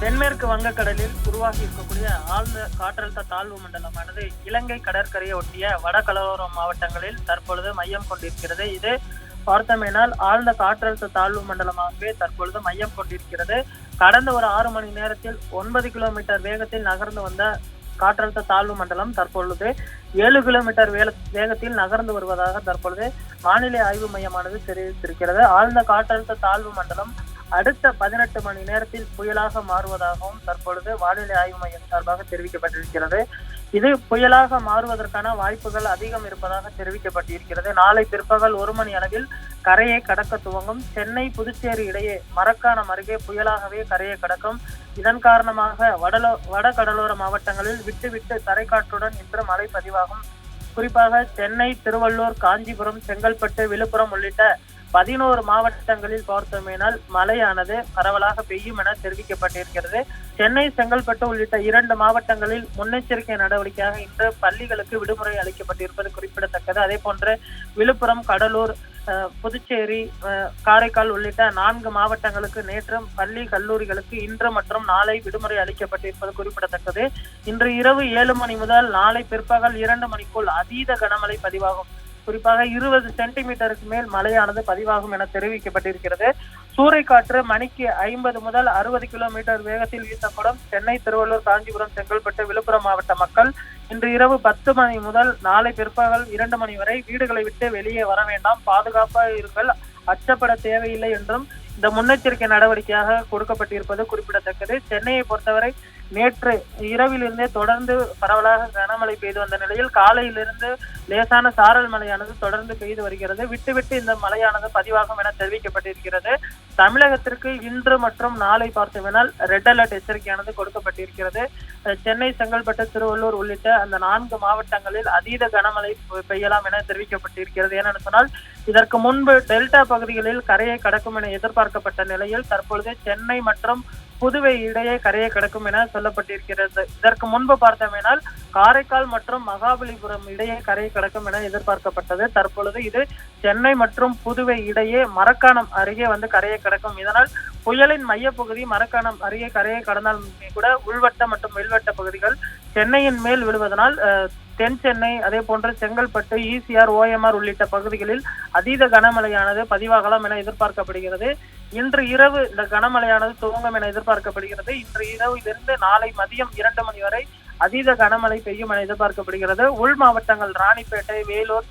தென்மேற்கு வங்கக்கடலில் உருவாகி இருக்கக்கூடிய ஆழ்ந்த காற்றழுத்த தாழ்வு மண்டலமானது இலங்கை கடற்கரையை ஒட்டிய வடகலோரம் மாவட்டங்களில் தற்பொழுது மையம் கொண்டிருக்கிறது. இது பார்த்தமேனால் ஆழ்ந்த காற்றழுத்த தாழ்வு மண்டலமாகவே தற்பொழுது மையம் கொண்டிருக்கிறது. கடந்த ஒரு ஆறு மணி நேரத்தில் ஒன்பது கிலோமீட்டர் வேகத்தில் நகர்ந்து வந்த காற்றழுத்த தாழ்வு மண்டலம் தற்பொழுது ஏழு கிலோமீட்டர் வேகத்தில் நகர்ந்து வருவதாக தற்பொழுது வானிலை ஆய்வு மையமானது தெரிவித்திருக்கிறது. ஆழ்ந்த காற்றழுத்த தாழ்வு மண்டலம் அடுத்த பதினெட்டு மணி நேரத்தில் புயலாக மாறுவதாகவும் தற்பொழுது வானிலை ஆய்வு மையம் சார்பாக தெரிவிக்கப்பட்டிருக்கிறது. இது புயலாக மாறுவதற்கான வாய்ப்புகள் அதிகம் இருப்பதாக தெரிவிக்கப்பட்டிருக்கிறது. நாளை பிற்பகல் ஒரு மணி அளவில் கரையை கடக்க துவங்கும். சென்னை புதுச்சேரி இடையே மரக்காணம் அருகே புயலாகவே கரையை கடக்கும். இதன் காரணமாக வடலோ வட கடலோர மாவட்டங்களில் விட்டு விட்டு தரைக்காற்றுடன் இன்று மழை பதிவாகும். குறிப்பாக சென்னை திருவள்ளூர் காஞ்சிபுரம் செங்கல்பட்டு விழுப்புரம் உள்ளிட்ட பதினோரு மாவட்டங்களில் பார்த்தோமேனால் மழையானது பரவலாக பெய்யும் என தெரிவிக்கப்பட்டிருக்கிறது. சென்னை செங்கல்பட்டு உள்ளிட்ட இரண்டு மாவட்டங்களில் முன்னெச்சரிக்கை நடவடிக்கையாக இன்று பள்ளிகளுக்கு விடுமுறை அளிக்கப்பட்டிருப்பது குறிப்பிடத்தக்கது. அதே போன்று விழுப்புரம் கடலூர் அஹ், புதுச்சேரி அஹ், காரைக்கால் உள்ளிட்ட நான்கு மாவட்டங்களுக்கு நேற்றும் பள்ளி கல்லூரிகளுக்கு இன்று மற்றும் நாளை விடுமுறை அளிக்கப்பட்டிருப்பது குறிப்பிடத்தக்கது. இன்று இரவு ஏழு மணி முதல் நாளை பிற்பகல் இரண்டு மணிக்குள் அதீத கனமழை பதிவாகும். குறிப்பாக இருபது சென்டிமீட்டருக்கு மேல் மழையானது பதிவாகும் என தெரிவிக்கப்பட்டிருக்கிறது. சூறைக்காற்று மணிக்கு ஐம்பது முதல் அறுபது கிலோமீட்டர் வேகத்தில் வீசப்படும் சென்னை திருவள்ளூர் காஞ்சிபுரம் செங்கல்பட்டு விழுப்புரம் மாவட்ட மக்கள் இன்று இரவு பத்து மணி முதல் நாளை பிற்பகல் இரண்டு மணி வரை வீடுகளை விட்டு வெளியே வர வேண்டாம். பாதுகாப்பாக இருங்கள். அச்சப்பட தேவையில்லை என்றும் இந்த முன்னெச்சரிக்கை நடவடிக்கையாக கொடுக்கப்பட்டிருப்பது குறிப்பிடத்தக்கது. சென்னையை பொறுத்தவரை நேற்று இரவிலிருந்தே தொடர்ந்து பரவலாக கனமழை பெய்து வந்த நிலையில் காலையிலிருந்து லேசான சாரல் மழையானது தொடர்ந்து பெய்து வருகிறது. விட்டு விட்டு இந்த மழையானது பதிவாகும் என தெரிவிக்கப்பட்டிருக்கிறது. தமிழகத்திற்கு இன்று மற்றும் நாளை பார்த்தோம்னால் ரெட் அலர்ட் எச்சரிக்கையானது கொடுக்கப்பட்டிருக்கிறது. சென்னை செங்கல்பட்டு திருவள்ளூர் உள்ளிட்ட அந்த நான்கு மாவட்டங்களில் அதீத கனமழை பெய்யலாம் என தெரிவிக்கப்பட்டிருக்கிறது. ஏனென்று சொன்னால் இதற்கு முன்பு டெல்டா பகுதிகளில் கரையை கடக்கும் என எதிர்பார்க்கப்பட்ட நிலையில் தற்பொழுது சென்னை மற்றும் புதுவை இடையே கரையை கடக்கும் என சொல்லப்பட்டிருக்கிறது. இதற்கு முன்பு பார்த்தோமேனால் காரைக்கால் மற்றும் மகாபலிபுரம் இடையே கரையை கடக்கும் என எதிர்பார்க்கப்பட்டது. தற்பொழுது இது சென்னை மற்றும் புதுவை இடையே மரக்காணம் அருகே வந்து கரையை கடக்கும். இதனால் புயலின் மையப்பகுதி மரக்காணம் அருகே கரையை கடந்தால் கூட உள்வட்ட மற்றும் வெளிவட்ட பகுதிகள் சென்னையின் மேல் விழுவதனால் தென் சென்னை அதே போன்று செங்கல்பட்டு ஈசிஆர் ஓஎம்ஆர் உள்ளிட்ட பகுதிகளில் அதீத கனமழையானது பதிவாகலாம் என எதிர்பார்க்கப்படுகிறது. இன்று இரவு இந்த கனமழையானது துவங்கும் என எதிர்பார்க்கப்படுகிறது. இன்று இரவிலிருந்து நாளை மதியம் இரண்டு மணி வரை அதீத கனமழை பெய்யும் என எதிர்பார்க்கப்படுகிறது. உள் மாவட்டங்கள் ராணிப்பேட்டை வேலூர்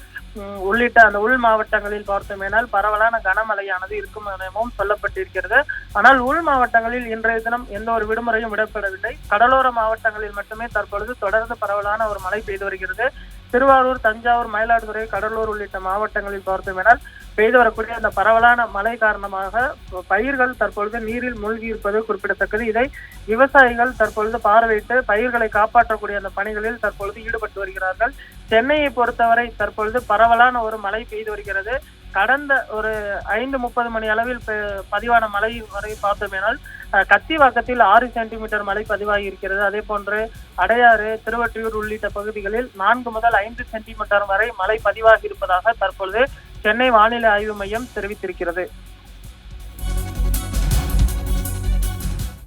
உள்ளிட்ட அந்த உள் மாவட்டங்களில் பார்த்தோமேனால் பரவலான கனமழையானது இருக்கும் எனவும் சொல்லப்பட்டிருக்கிறது. ஆனால் உள் மாவட்டங்களில் இன்றைய தினம் எந்த ஒரு விடுமுறையும் விடப்படவில்லை. கடலோர மாவட்டங்களில் மட்டுமே தற்பொழுது தொடர்ந்து பரவலான ஒரு மழை பெய்து வருகிறது. திருவாரூர் தஞ்சாவூர் மயிலாடுதுறை கடலூர் உள்ளிட்ட மாவட்டங்களில் பார்த்தோமேனால் பெய்து வரக்கூடிய அந்த பரவலான மழை காரணமாக பயிர்கள் தற்பொழுது நீரில் மூழ்கி இருப்பது குறிப்பிடத்தக்கது. இதை விவசாயிகள் தற்பொழுது பார்வையிட்டு பயிர்களை காப்பாற்றக்கூடிய அந்த பணிகளில் தற்பொழுது ஈடுபட்டு வருகிறார்கள். சென்னையை பொறுத்தவரை தற்பொழுது பரவலான ஒரு மழை பெய்து வருகிறது. கடந்த ஒரு ஐந்து முப்பது மணி அளவில் பதிவான மழை வரை பார்த்தோமேனால் கத்தி கத்திவாக்கத்தில் ஆறு சென்டிமீட்டர் மழை பதிவாகி இருக்கிறது. அதே போன்று அடையாறு திருவற்றியூர் உள்ளிட்ட பகுதிகளில் நான்கு முதல் ஐந்து சென்டிமீட்டர் வரை மழை பதிவாகி இருப்பதாக தற்பொழுது சென்னை வானிலை ஆய்வு மையம் தெரிவித்திருக்கிறது.